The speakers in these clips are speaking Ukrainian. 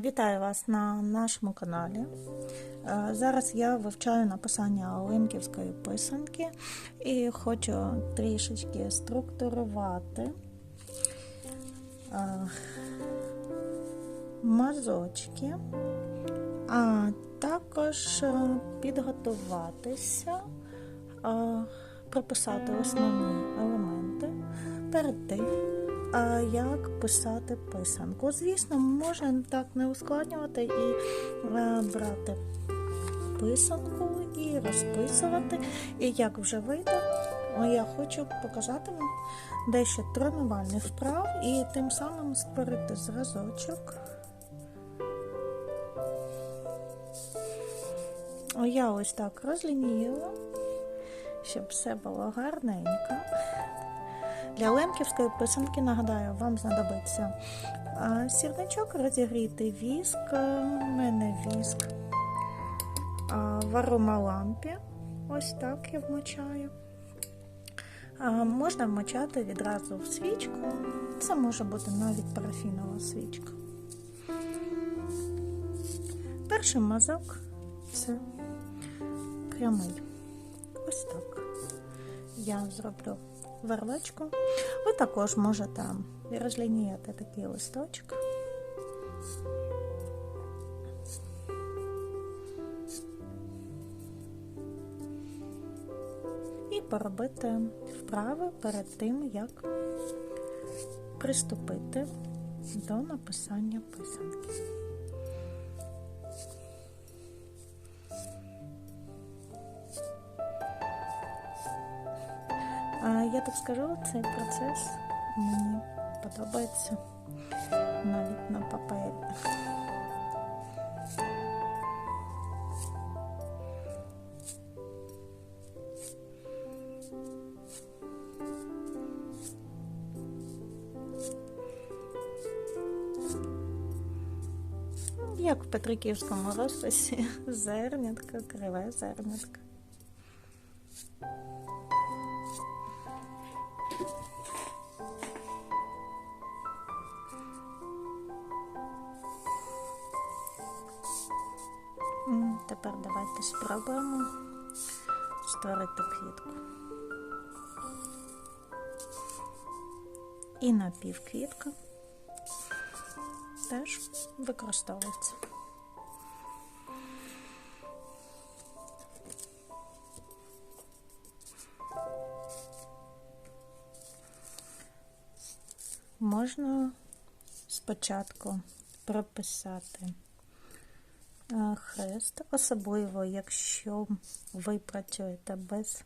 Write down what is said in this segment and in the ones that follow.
Вітаю вас на нашому каналі. Е, Зараз я вивчаю написання Олимківської писанки і хочу трішечки структурувати е, мазочки, а також е, підготуватися, прописати основні елементи перед тим. А як писати писанку? Звісно, можна так не ускладнювати і е, брати писанку і розписувати. І як вже вийде, я хочу показати вам дещо тренувальних вправ і тим самим створити зразочок. Я ось так розлініла, щоб все було гарненько. Для лемківської писанки, нагадаю, вам знадобиться сірничок, розігрітий віск, у мене віск, в аромалампі, ось так я вмочаю. Можна вмочати відразу в свічку, це може бути навіть парафінова свічка. Перший мазок це прямий. Ось так. Я зроблю вервечку. Ви також можете розлініяти такий листочок. І поробити вправи перед тим, як приступити до написання писанки. Так скажу, цей процес мені подобається навіть на папері. Як в Петриківському розписі зернятка, криве зернятка. Тепер давайте спробуємо створити квітку. І напівквітка теж використовується. Можна спочатку прописати хрест, особливо, якщо ви працюєте без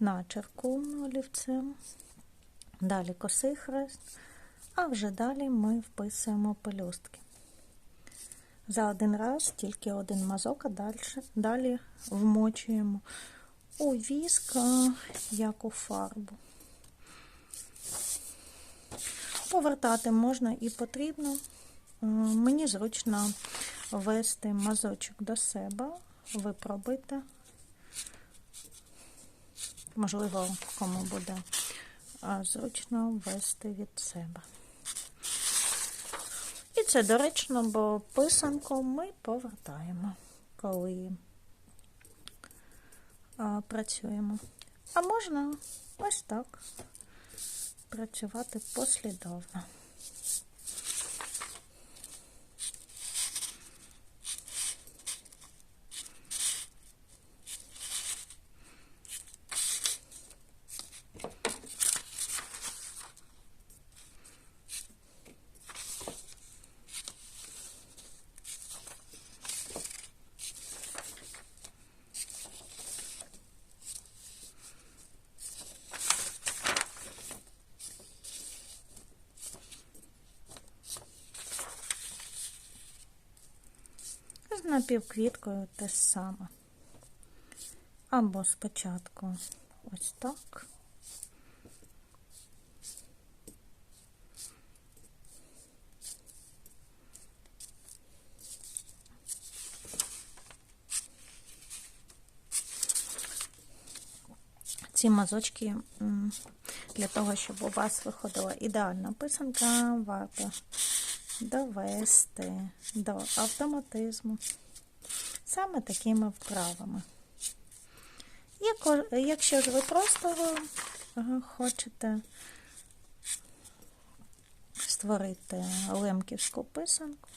начерку олівцем. Далі косий хрест, а вже далі ми вписуємо пелюстки. За один раз тільки один мазок, а далі, далі вмочуємо у віск, як у фарбу. Повертати можна і потрібно. Мені зручно ввести мазочок до себе, ви. Можливо, кому буде зручно ввести від себе. І це доречно, бо писанку ми повертаємо, коли працюємо. А можна ось так працювати послідовно. Напівквіткою те саме. Або спочатку ось так. Ці мазочки для того, щоб у вас виходила ідеальна писанка, варто довести до автоматизму саме такими вправами. Якщо ж ви просто хочете створити лемківську писанку,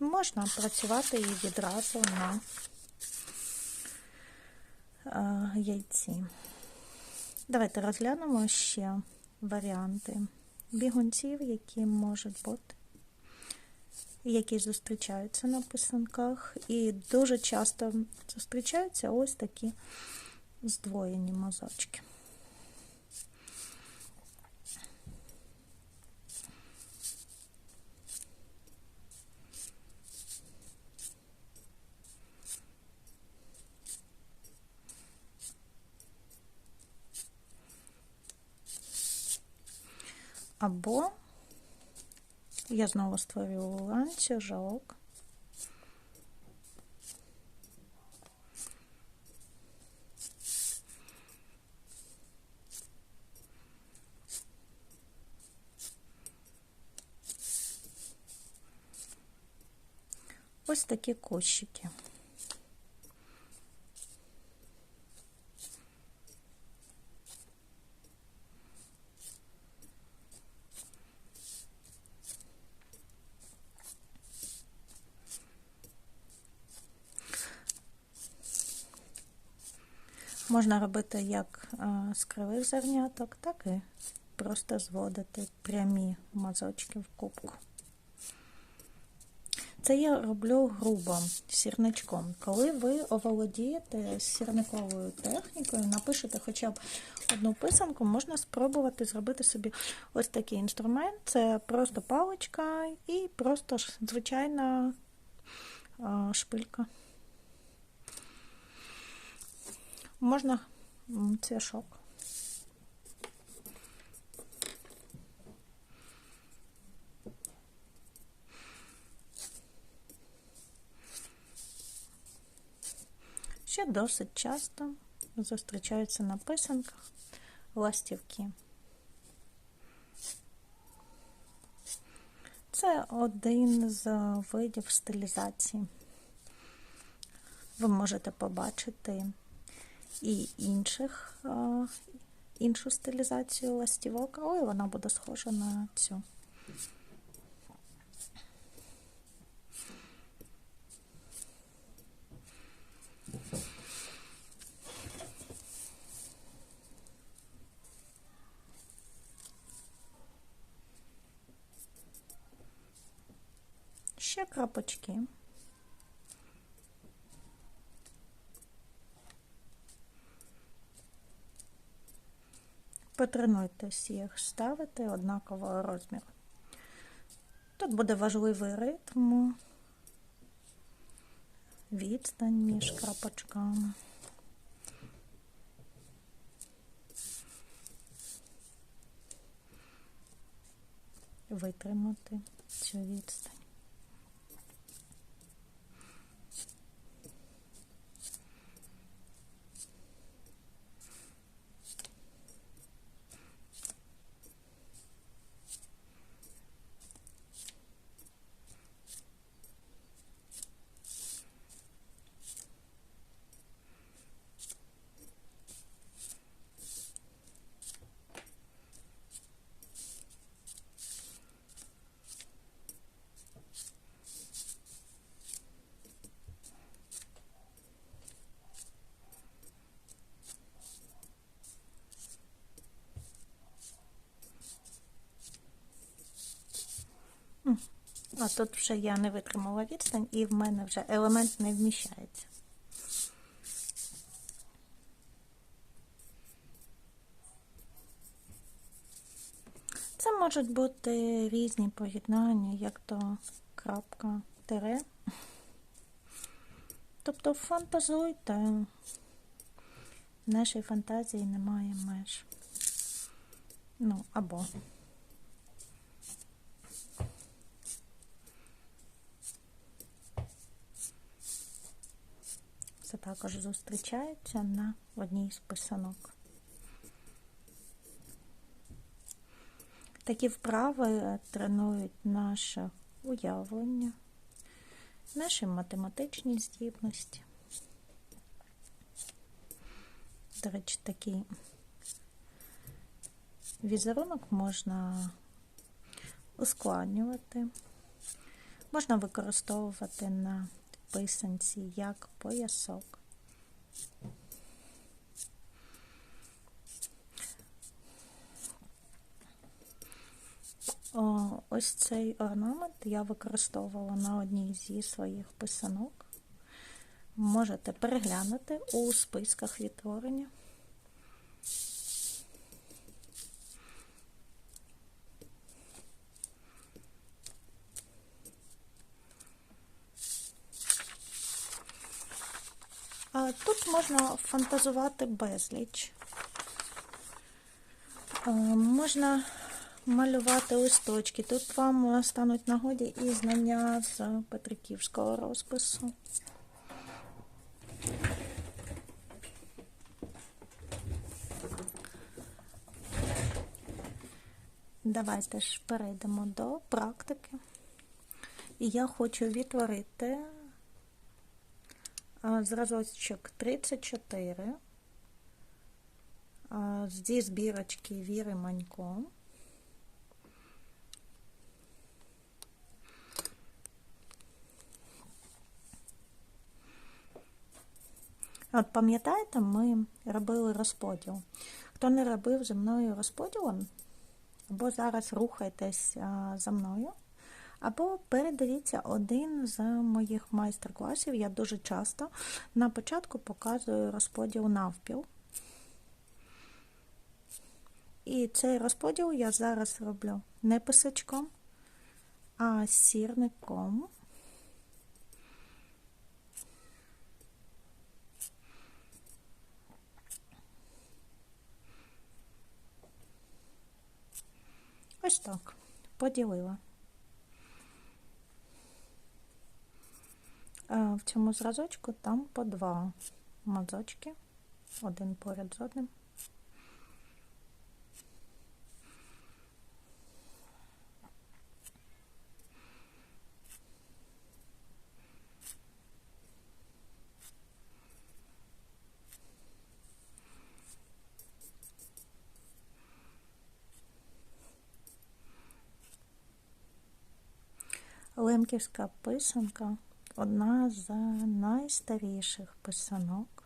можна працювати її відразу на яйці. Давайте розглянемо ще варіанти бігунців, які можуть бути, які зустрічаються на писанках. І дуже часто зустрічаються ось такі здвоєні мазочки. Або я знову створюю ланцюжок. Ось такі кущики. Можна робити як з кривих зерняток, так і просто зводити прямі мазочки в кубку. Це я роблю грубо сірничком. Коли ви оволодієте сірниковою технікою, напишете хоча б одну писанку, можна спробувати зробити собі ось такий інструмент. Це просто паличка і просто звичайна шпилька. Можна цвяшок. Ще досить часто зустрічаються на писанках ластівки. Це один з видів стилізації. Ви можете побачити і інших, іншу стилізацію ластівок, але вона буде схожа на цю. Ще крапочки. Потренуйтесь їх ставити однакового розміру. Тут буде важливий ритм, відстань між крапочками. Витримати цю відстань. А тут вже я не витримала відстань і в мене вже елемент не вміщається. Це можуть бути різні поєднання, як то крапка тире. Тобто фантазуйте, в нашій фантазії немає меж. Ну, або. Це також зустрічається на одній з писанок. Такі вправи тренують наше уявлення, наші математичні здібності. До речі, такий візерунок можна ускладнювати, можна використовувати на писанці як поясок. Ось цей орнамент я використовувала на одній зі своїх писанок. Можете переглянути у списках відтворення. Тут можна фантазувати безліч. Можна малювати листочки. Тут вам стануть нагоді і знання з Петриківського розпису. Давайте ж перейдемо до практики. І я хочу відтворити зразочок 34 зі збірочки Віри Манько. От пам'ятаєте, ми робили розподіл. Хто не робив зі мною розподілом, або зараз рухайтесь за мною, або передивіться один з моїх майстер-класів. Я дуже часто на початку показую розподіл навпіл. І цей розподіл я зараз роблю не писачком, а сірником. Ось так, поділила. В цьому зразочку там по два мазочки, один поряд з одним. Лемківська писанка одна з найстаріших писанок.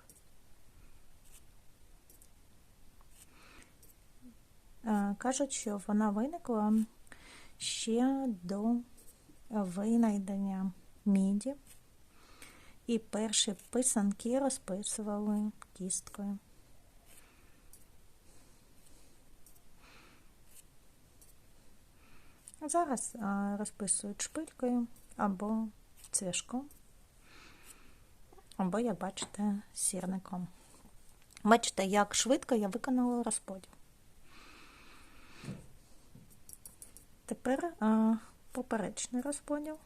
Е, кажуть, що вона виникла ще до винайдення міді, і перші писанки розписували кісткою. Зараз розписують шпилькою або цвяшком, або, як бачите, сірником. Бачите, як швидко я виконала розподіл. Тепер поперечний розподіл.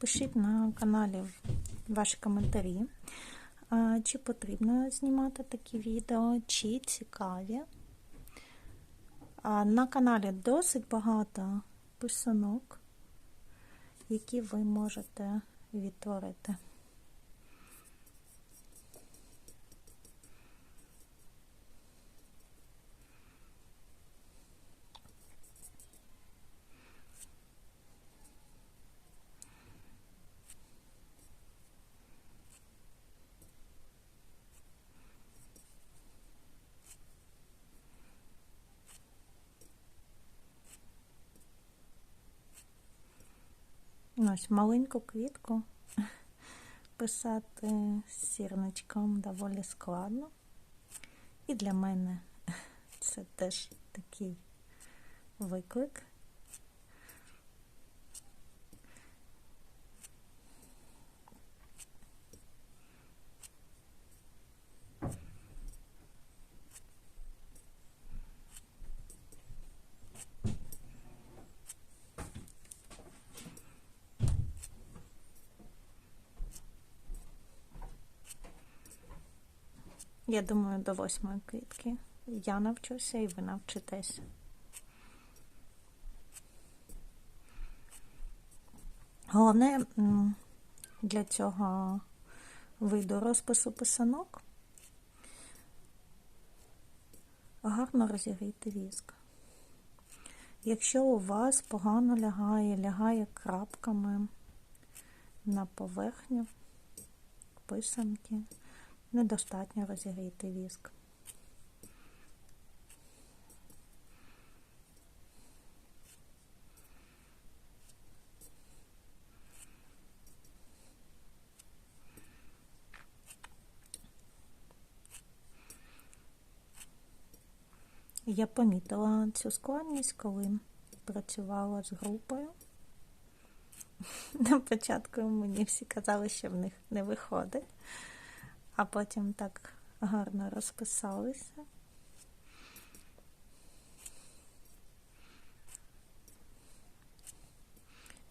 Пишіть на каналі ваші коментарі, чи потрібно знімати такі відео, чи цікаві. На каналі досить багато писанок, які ви можете відтворити. Ось маленьку квітку писати з сірничком доволі складно. І для мене це теж такий виклик. Я думаю, до восьмої квітки. Я навчуся і ви навчитесь. Головне для цього виду розпису писанок гарно розігріти віск. Якщо у вас погано лягає, лягає крапками на поверхню писанки, недостатньо розігріти віск. Я помітила цю складність, коли працювала з групою. На початку мені всі казали, що в них не виходить, а потім так гарно розписалися.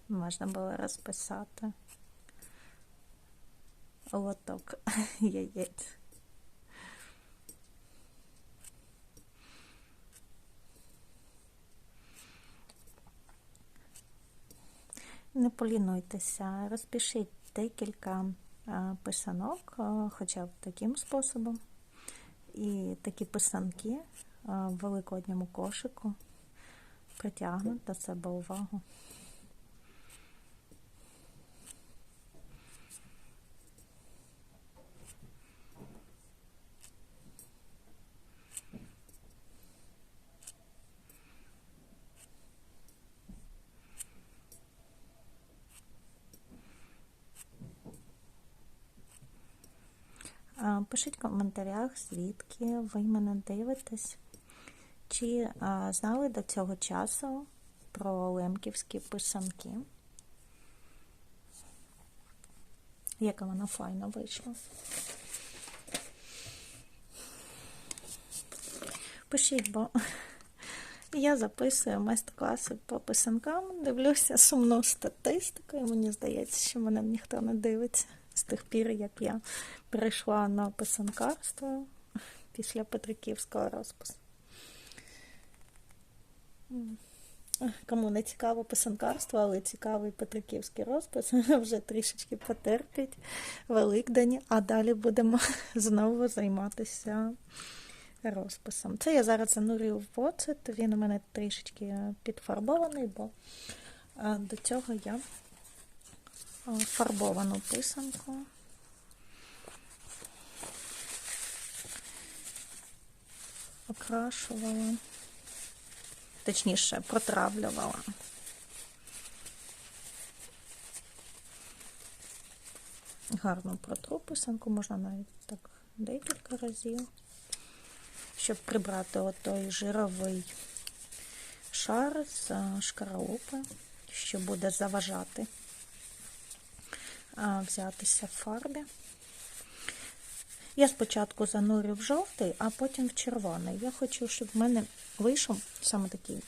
Можна було розписати лоток яєць. Не полінуйтеся, розпишіть декілька писанок, хоча б таким способом. І такі писанки в великодньому кошику притягнуть до себе увагу. Пишіть в коментарях, звідки ви мене дивитесь, чи знали до цього часу про лемківські писанки. Яка вона файна вийшла. Пишіть, бо я записую майстер-класи по писанкам, дивлюся сумну статистику, і мені здається, що мене ніхто не дивиться тих пір, як я перейшла на писанкарство після Петриківського розпису. Кому не цікаво писанкарство, але цікавий Петриківський розпис, вже трішечки потерпіть Великдень, а далі будемо знову займатися розписом. Це я зараз занурюю в оцет, він у мене трішечки підфарбований, бо до цього я фарбовану писанку. Окрашувала, точніше, протравлювала. Гарно протру писанку, можна навіть так декілька разів, щоб прибрати отой жировий шар з шкаралупи, що буде заважати взятися в фарбі. Я спочатку занурю в жовтий, а потім в червоний. Я хочу, щоб в мене вийшов саме такий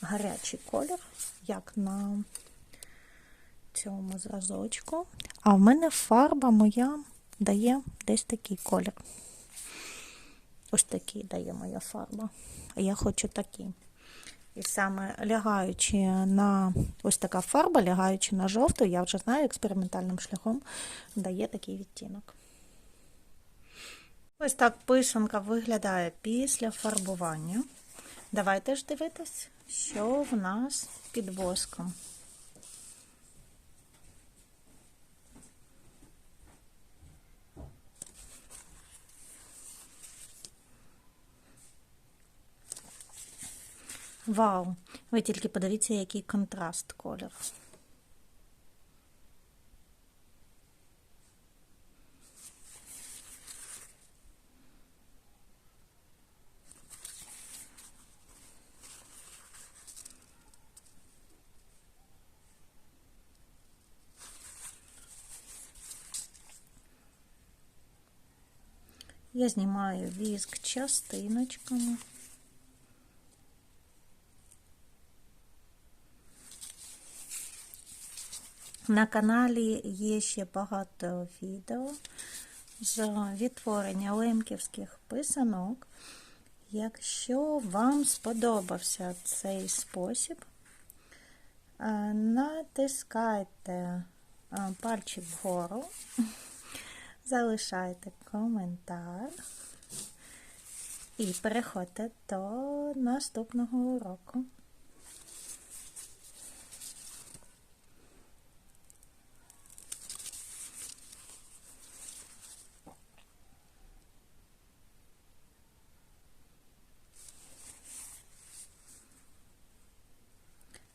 гарячий колір, як на цьому зразочку. А в мене фарба моя дає десь такий колір. Ось такий дає моя фарба. А я хочу такий. І саме лягаючи на ось така фарба, лягаючи на жовту, я вже знаю, експериментальним шляхом дає такий відтінок. Ось так писанка виглядає після фарбування. Давайте ж дивитись, що в нас під воском. Вау! Ви тільки подивіться, який контраст кольору. Я знімаю віск частиночками. На каналі є ще багато відео з відтворення лемківських писанок. Якщо вам сподобався цей спосіб, е, натискайте е, пальчик вгору, залишайте коментар і переходьте до наступного уроку.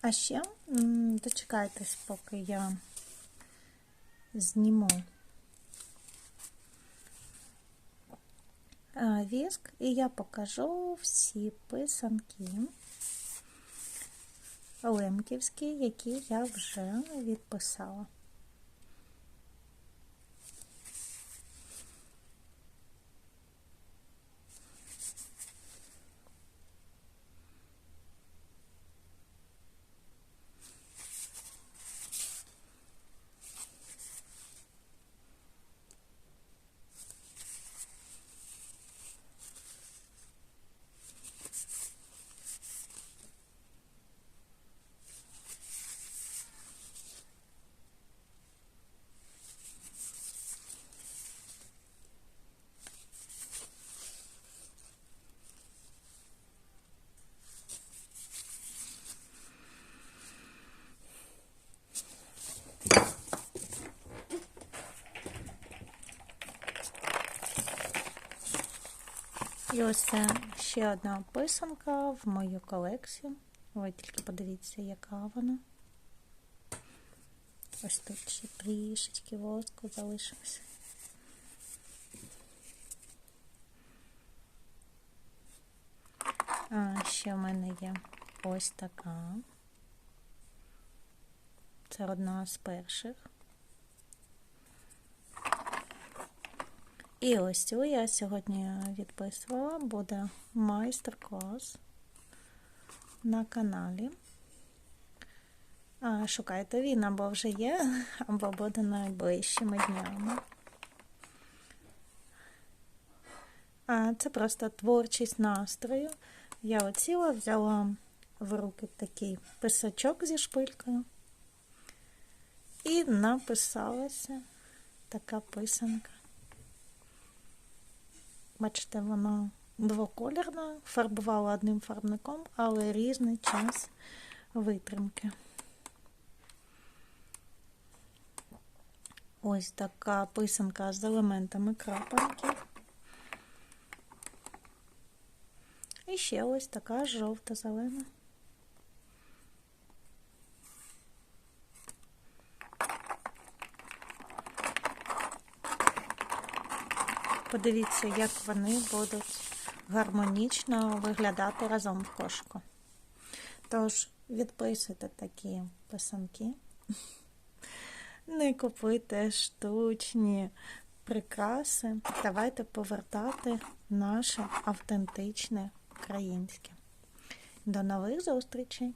А ще дочекайтесь, поки я зніму віск, і я покажу всі писанки лемківські, які я вже відписала. Ось ще одна писанка в мою колекцію. Ви тільки подивіться, яка вона. Ось тут ще трішечки воску залишилося. А ще в мене є ось така. Це одна з перших. І ось цю я сьогодні відписувала, буде майстер-клас на каналі. Шукайте він або вже є, або буде найближчими днями. Це просто творчість настрою. Я оціла, взяла в руки такий писачок зі шпилькою і написалася така писанка. Бачите, вона двоколірна, фарбувала одним фарбником, але різний час витримки. Ось така писанка з елементами крапельки. І ще ось така жовта-зелена. Подивіться, як вони будуть гармонічно виглядати разом в кошику. Тож, відписуйте такі писанки. Не купуйте штучні прикраси. Давайте повертати наше автентичне українське. До нових зустрічей!